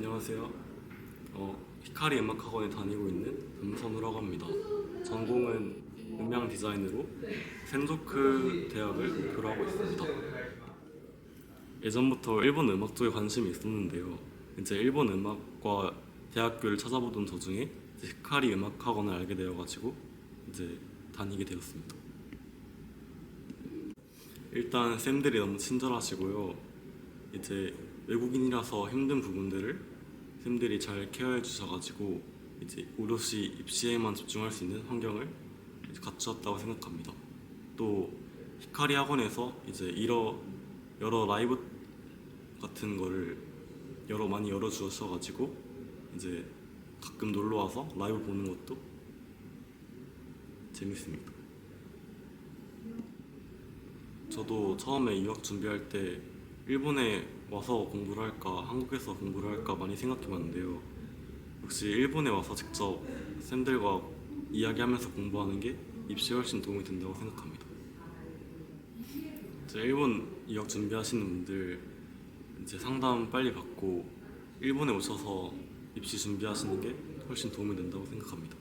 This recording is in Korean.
안녕하세요. 어, 히카리 음악학원에 다니고 있는 음선우라고 합니다. 전공은 음향 디자인으로 센조크 대학을 목표로 하고 있습니다. 예전부터 일본 음악 쪽에 관심이 있었는데요. 이제 일본 음악과 대학교를 찾아보던 도중에 히카리 음악학원을 알게 되어가지고 이제 다니게 되었습니다. 일단 쌤들이 너무 친절하시고요. 이제 외국인이라서 힘든 부분들을 쌤들이 잘 케어해 주셔가지고 이제 오롯이 입시에만 집중할 수 있는 환경을 갖추었다고 생각합니다. 또 히카리 학원에서 이제 이러 여러 라이브 같은 거를 여러 많이 열어 주셔가지고 이제 가끔 놀러 와서 라이브 보는 것도 재밌습니다. 저도 처음에 유학 준비할 때 일본에 와서 공부를 할까 한국에서 공부를 할까 많이 생각해봤는데요. 역시 일본에 와서 직접 쌤들과 이야기하면서 공부하는 게 입시에 훨씬 도움이 된다고 생각합니다. 이제 일본 유학 준비하시는 분들 이제 상담 빨리 받고 일본에 오셔서 입시 준비하시는 게 훨씬 도움이 된다고 생각합니다.